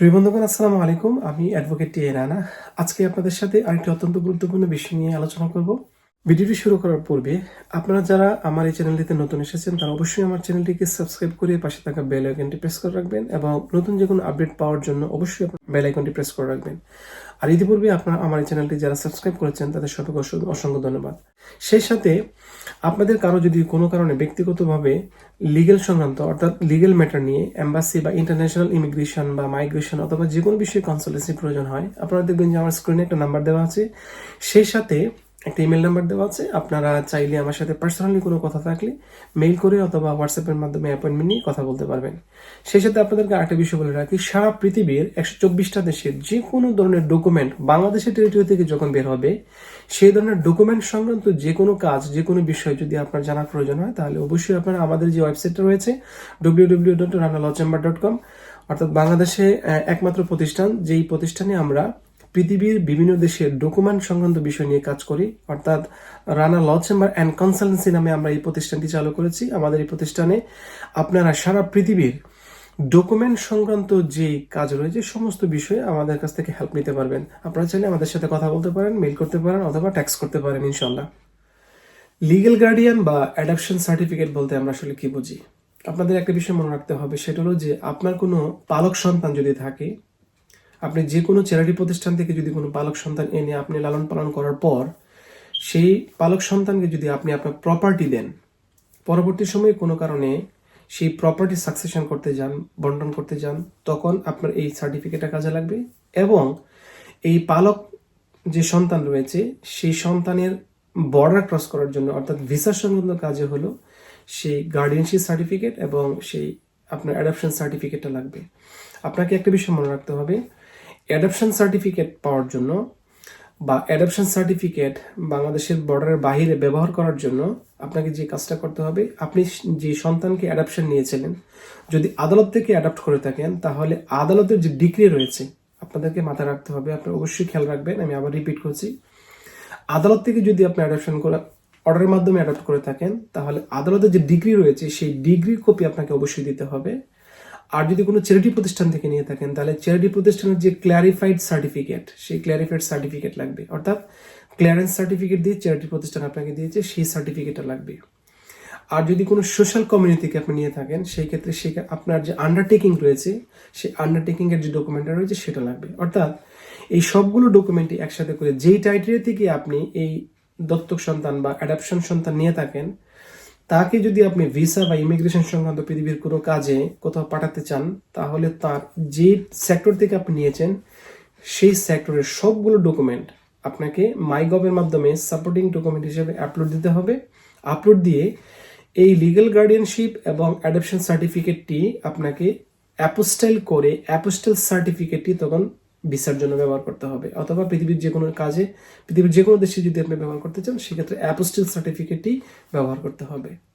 প্রিয় বন্ধুগণ, আসসালামু আলাইকুম। আমি অ্যাডভোকেট টি রানা। আজকে আপনাদের সাথে আরেকটি অত্যন্ত গুরুত্বপূর্ণ বিষয় নিয়ে আলোচনা করব। ভিডিওটি শুরু করার পূর্বে আপনারা যারা আমার এই চ্যানেলটিতে নতুন এসেছেন, তারা অবশ্যই আমার চ্যানেলটিকে সাবস্ক্রাইব করে পাশে থাকা বেল আইকনটি প্রেস করে রাখবেন এবং নতুন যে কোনো আপডেট পাওয়ার জন্য অবশ্যই বেল আইকনটি প্রেস করে রাখবেন। আর ইতিপূর্বে আপনারা আমার এই চ্যানেলটি যারা সাবস্ক্রাইব করেছেন, তাদের সবাইকে অসংখ্য- ধন্যবাদ। সেই সাথে আপনাদের কারও যদি কোনো কারণে ব্যক্তিগতভাবে লিগেল সংক্রান্ত, অর্থাৎ লিগেল ম্যাটার নিয়ে এম্বাসি বা ইন্টারন্যাশনাল ইমিগ্রেশন বা মাইগ্রেশন অথবা যে কোনো বিষয়ে কনসালটেন্সি প্রয়োজন হয়, আপনারা দেখবেন যে আমার স্ক্রিনে একটা নাম্বার দেওয়া আছে। সেই সাথে একটা ইমেল নাম্বার দেওয়া আছে। আপনারা চাইলে আমার সাথে পার্সোনালি কোনো কথা থাকলে মেইল করে অথবা হোয়াটসঅ্যাপের মাধ্যমে অ্যাপয়েন্টমেন্ট নিয়ে কথা বলতে পারবেন। সেই সাথে আপনাদেরকে আরেকটা বিষয় বলে রাখি, সারা পৃথিবীর একশো চব্বিশটা দেশের যে কোনো ধরনের ডকুমেন্ট বাংলাদেশের টেরিটরি থেকে যখন বের হবে, সেই ধরনের ডকুমেন্ট সংক্রান্ত যে কোনো কাজ যে কোনো বিষয় যদি আপনার জানার প্রয়োজন হয়, তাহলে অবশ্যই আপনারা আমাদের যে ওয়েবসাইটটা রয়েছে W W dot chamber dot com অর্থাৎ বাংলাদেশে একমাত্র প্রতিষ্ঠান, যেই প্রতিষ্ঠানে আমরা পৃথিবীর বিভিন্ন দেশের ডকুমেন্ট সংক্রান্ত বিষয় নিয়ে কাজ করি। অর্থাৎ Rana law chamber and consultancy নামে আমরা এই প্রতিষ্ঠানটি চালু করেছি। আমাদের এই প্রতিষ্ঠানে আপনারা সারা পৃথিবীর ডকুমেন্ট সংক্রান্ত যে কাজ রয়েছে, সমস্ত বিষয়ে আমাদের কাছ থেকে হেল্প নিতে পারবেন। আপনারা চাইলে আমাদের সাথে কথা বলতে পারেন মেল করতে পারেন অথবা ট্যাক্স করতে পারেন ইনশাল্লাহ লিগেল গার্ডিয়ান বা অ্যাডাপশন সার্টিফিকেট বলতে আমরা আসলে কি বুঝি? আপনাদের একটা বিষয় মনে রাখতে হবে, সেটা হলো যে আপনার কোনো পালক সন্তান যদি থাকে আপনি যে কোনো চ্যারিটি প্রতিষ্ঠান থেকে যদি কোনো পালক সন্তান এনে আপনি লালন পালন করার পর, সেই পালক সন্তানকে যদি আপনি আপনার প্রপার্টি দেন, পরবর্তী সময়ে কোনো কারণে সেই প্রপার্টি সাকসেশন করতে যান, বন্টন করতে যান, তখন আপনার এই সার্টিফিকেটটা কাজে লাগবে এবং এই পালক যে সন্তান রয়েছে, সেই সন্তানের বর্ডার ক্রস করার জন্য, অর্থাৎ ভিসা সংক্রান্ত কাজে হলো সেই গার্ডিয়ানশিপ সার্টিফিকেট এবং সেই আপনার অ্যাডাপশন সার্টিফিকেটটা লাগবে। আপনাকে একটা বিষয় মনে রাখতে হবে অ্যাডাপশন সার্টিফিকেট পাওয়ার জন্য বা অ্যাডাপশন সার্টিফিকেট বাংলাদেশের বর্ডারের বাইরে ব্যবহার করার জন্য আপনাকে যে কাজটা করতে হবে, আপনি যে সন্তানকে অ্যাডাপশন নিয়েছিলেন, যদি আদালত থেকে অ্যাডাপ্ট করে থাকেন, তাহলে আদালতের যে ডিগ্রি রয়েছে, আপনাদেরকে মাথায় রাখতে হবে। আপনি অবশ্যই খেয়াল রাখবেন, আমি আবার রিপিট করছি। আদালত থেকে যদি আপনি অ্যাডাপশন করে অর্ডারের মাধ্যমে অ্যাডাপ্ট করে থাকেন, তাহলে আদালতের যে ডিগ্রি রয়েছে, সেই ডিগ্রির কপি আপনাকে অবশ্যই দিতে হবে। আর যদি কোনো চ্যারিটি প্রতিষ্ঠান থেকে নিয়ে থাকেন, তাহলে চ্যারিটি প্রতিষ্ঠানের যে ক্ল্যারিফাইড সার্টিফিকেট সেই ক্ল্যারিফাইড সার্টিফিকেট লাগবে। অর্থাৎ ক্লিয়ারেন্স সার্টিফিকেট দিয়ে চ্যারিটি প্রতিষ্ঠান আপনাকে দিয়েছে, সেই সার্টিফিকেটটা লাগবে। আর যদি কোনো সোশ্যাল কমিউনিটি থেকে আপনি নিয়ে থাকেন, সেই ক্ষেত্রে সে আপনার যে আন্ডারটেকিং রয়েছে, সেই আন্ডারটেকিংয়ের যে ডকুমেন্টটা রয়েছে, সেটা লাগবে। অর্থাৎ এই সবগুলো ডকুমেন্টই একসাথে করে যেই টাইটেরিয়া থেকে আপনি এই দত্তক সন্তান বা অ্যাডাপশন সন্তান নিয়ে থাকেন তাকে যদি আপনি ভিসা বা ইমিগ্রেশন সংক্রান্ত পৃথিবীর কোনো কাজে কোথাও পাঠাতে চান, তাহলে তার যে সেক্টর থেকে আপনি নিয়েছেন, সেই সেক্টরের সবগুলো ডকুমেন্ট আপনাকে মাইগভের মাধ্যমে সাপোর্টিং ডকুমেন্ট হিসেবে আপলোড দিতে হবে। আপলোড দিয়ে এই লিগ্যাল গার্ডিয়ানশিপ এবং অ্যাডপশন সার্টিফিকেটটি আপনাকে অ্যাপোস্টাইল করে, অ্যাপোস্টাইল সার্টিফিকেটটি তখন ভিসার জন্য ব্যবহার করতে হবে। অথবা পৃথিবীর যে কোনো কাজে, পৃথিবীর যে কোনো দেশে যদি আপনি ব্যবহার করতে চান, সেক্ষেত্রে অ্যাপোস্টেল সার্টিফিকেটই ব্যবহার করতে হবে।